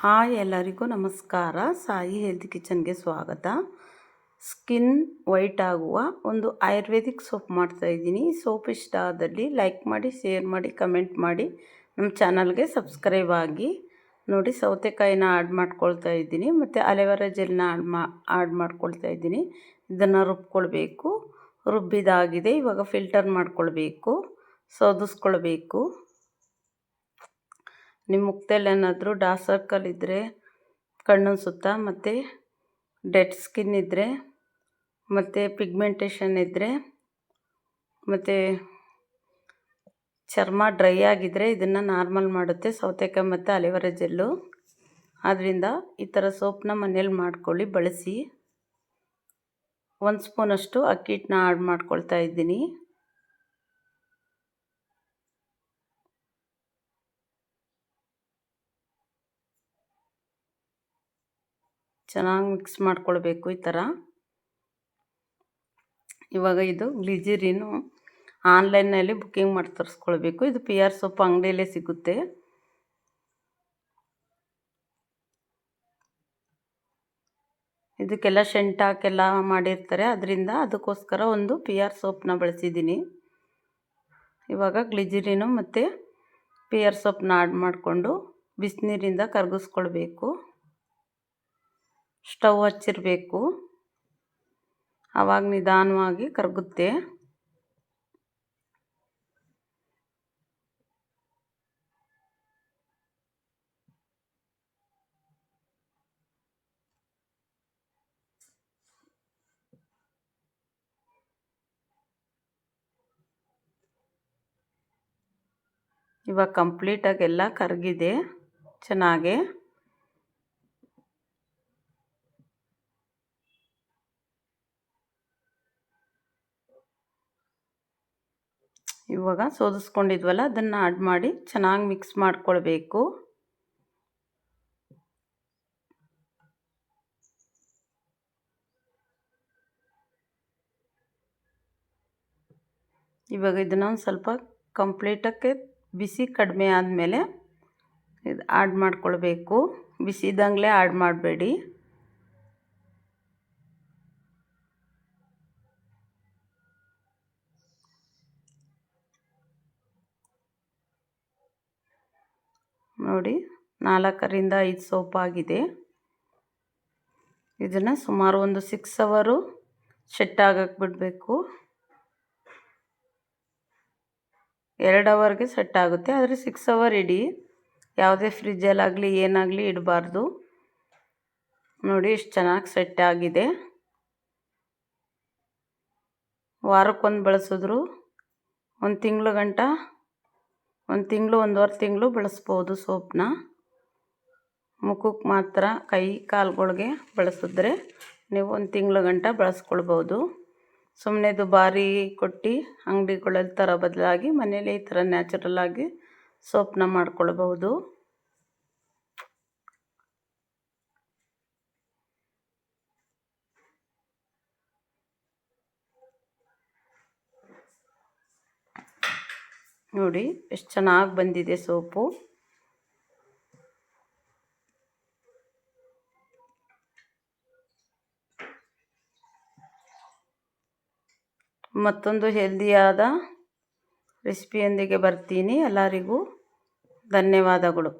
Hi ಎಲ್ಲರಿಗೂ ನಮಸ್ಕಾರ. Sai health ಕಿಚನ್ಗೆ ಸ್ವಾಗತ. ಸ್ಕಿನ್ ವೈಟ್ ಆಗುವ ಒಂದು ಆಯುರ್ವೇದಿಕ್ ಸೋಪ್ ಮಾಡ್ತಾ ಇದ್ದೀನಿ. ಸೋಪ್ ಇಷ್ಟ ಆದಲ್ಲಿ ಲೈಕ್ ಮಾಡಿ ಶೇರ್ ಮಾಡಿ ಕಮೆಂಟ್ ಮಾಡಿ ನಮ್ಮ ಚಾನಲ್ಗೆ ಸಬ್ಸ್ಕ್ರೈಬ್ ಆಗಿ. ನೋಡಿ ಸೌತೆಕಾಯಿನ ಆ್ಯಡ್ ಮಾಡ್ಕೊಳ್ತಾ ಇದ್ದೀನಿ. ಮತ್ತು ಅಲೆವರ ಜೆಲ್ನ ಆ್ಯಡ್ ಮಾ ಆ್ಯಡ್ ಮಾಡ್ಕೊಳ್ತಾ ಇದ್ದೀನಿ. ಇದನ್ನು ರುಬ್ಕೊಳ್ಬೇಕು. ರುಬ್ಬಿದಾಗಿದೆ. ಇವಾಗ ಫಿಲ್ಟರ್ ಮಾಡ್ಕೊಳ್ಬೇಕು. ಸೋದಿಸ್ಕೊಳ್ಬೇಕು. ನಿಮ್ಮ ಮುಖದಲ್ಲಿ ಏನಾದರೂ ಡಾರ್ಕ್ ಸರ್ಕಲ್ ಇದ್ದರೆ ಕಣ್ಣಿನ ಸುತ್ತ, ಮತ್ತು ಡೆಡ್ ಸ್ಕಿನ್ ಇದ್ದರೆ ಮತ್ತು ಪಿಗ್ಮೆಂಟೇಷನ್ ಇದ್ದರೆ ಮತ್ತು ಚರ್ಮ ಡ್ರೈ ಆಗಿದ್ದರೆ ಇದನ್ನು ನಾರ್ಮಲ್ ಮಾಡುತ್ತೆ, ಸೌತೆಕಾಯಿ ಮತ್ತು ಅಲಿವೆರಾ ಜೆಲ್ಲು. ಆದ್ದರಿಂದ ಈ ಥರ ಸೋಪನ್ನ ಮನೇಲಿ ಮಾಡ್ಕೊಳ್ಳಿ, ಬಳಸಿ. ಒಂದು ಸ್ಪೂನಷ್ಟು ಅಕ್ಕಿ ಹಿಟ್ಟನ್ನ ಆಡ್ ಮಾಡ್ಕೊಳ್ತಾ ಇದ್ದೀನಿ. ಚೆನ್ನಾಗಿ ಮಿಕ್ಸ್ ಮಾಡ್ಕೊಳ್ಬೇಕು ಈ ಥರ. ಇವಾಗ ಇದು ಗ್ಲಿಜಿರಿನು ಆನ್ಲೈನ್ನಲ್ಲಿ ಬುಕ್ಕಿಂಗ್ ಮಾಡಿ ತರಿಸ್ಕೊಳ್ಬೇಕು. ಇದು ಪಿ ಆರ್ ಸೊಪ್ಪು ಅಂಗಡಿಯಲ್ಲೇ ಸಿಗುತ್ತೆ. ಇದಕ್ಕೆಲ್ಲ ಶೆಂಟಾಕೆಲ್ಲ ಮಾಡಿರ್ತಾರೆ. ಅದರಿಂದ ಅದಕ್ಕೋಸ್ಕರ ಒಂದು ಪಿ ಆರ್ ಸೋಪ್ನ ಬಳಸಿದ್ದೀನಿ. ಇವಾಗ ಗ್ಲಿಜಿರಿನು ಮತ್ತು ಪಿ ಆರ್ ಸೋಪ್ನ ಆಡ್ ಮಾಡಿಕೊಂಡು ಬಿಸಿನೀರಿಂದ ಕರಗಿಸ್ಕೊಳ್ಬೇಕು. ಸ್ಟವ್ ಹಚ್ಚಿರಬೇಕು. ಆವಾಗ ನಿಧಾನವಾಗಿ ಕರಗುತ್ತೆ. ಇವಾಗ ಕಂಪ್ಲೀಟಾಗಿ ಎಲ್ಲ ಕರಗಿದೆ. ಚೆನ್ನಾಗೆ. ಇವಾಗ ಸೋದಿಸ್ಕೊಂಡಿದ್ವಲ್ಲ, ಅದನ್ನು ಆಡ್ ಮಾಡಿ ಚೆನ್ನಾಗಿ ಮಿಕ್ಸ್ ಮಾಡ್ಕೊಳ್ಬೇಕು. ಇವಾಗ ಇದನ್ನು ಒಂದು ಸ್ವಲ್ಪ ಕಂಪ್ಲೀಟಕ್ಕೆ ಬಿಸಿ ಕಡಿಮೆ ಆದಮೇಲೆ ಇದು ಆಡ್ ಮಾಡ್ಕೊಳ್ಬೇಕು. ಬಿಸಿ ಇದ್ದಂಗಲೇ ಆಡ್ ಮಾಡಬೇಡಿ. ನೋಡಿ, ನಾಲ್ಕರಿಂದ ಐದು ಸೋಪ್ ಆಗಿದೆ ಇದನ್ನು ಸುಮಾರು ಒಂದು ಸಿಕ್ಸ್ ಅವರು ಸೆಟ್ ಆಗಕ್ಕೆ ಬಿಡಬೇಕು. ಎರಡು ಅವರ್ಗೆ ಸೆಟ್ ಆಗುತ್ತೆ, ಆದರೆ ಸಿಕ್ಸ್ ಅವರ್ ಇಡಿ. ಯಾವುದೇ ಫ್ರಿಜ್ಜಲ್ಲಾಗಲಿ ಏನಾಗಲಿ ಇಡಬಾರ್ದು. ನೋಡಿ, ಇಷ್ಟು ಚೆನ್ನಾಗಿ ಸೆಟ್ ಆಗಿದೆ. ವಾರಕ್ಕೊಂದು ಬಳಸಿದ್ರು, ಒಂದು ತಿಂಗಳು ಗಂಟ ಒಂದು ತಿಂಗಳು, ಒಂದುವರೆ ತಿಂಗಳು ಬಳಸ್ಬೋದು ಸೋಪ್ನ. ಮುಖಕ್ಕೆ ಮಾತ್ರ ಕೈ, ಕಾಲುಗಳಿಗೆ ಬಳಸಿದ್ರೆ ನೀವು ಒಂದು ತಿಂಗಳ ಗಂಟ ಬಳಸ್ಕೊಳ್ಬೋದು. ಸುಮ್ಮನೆ ದುಬಾರಿ ಕೊಟ್ಟು ಅಂಗಡಿಗಳಲ್ಲಿ ಥರ ಬದಲಾಗಿ ಮನೇಲಿ ಈ ಥರ ನ್ಯಾಚುರಲ್ಲಾಗಿ ಸೋಪ್ನ ಮಾಡ್ಕೊಳ್ಬೋದು ನೋಡಿ ಎಷ್ಟು ಚೆನ್ನಾಗಿ ಬಂದಿದೆ ಸೋಪು. ಮತ್ತೊಂದು ಹೆಲ್ದಿಯಾದ ರೆಸಿಪಿಯೊಂದಿಗೆ ಬರ್ತೀನಿ. ಎಲ್ಲರಿಗೂ ಧನ್ಯವಾದಗಳು.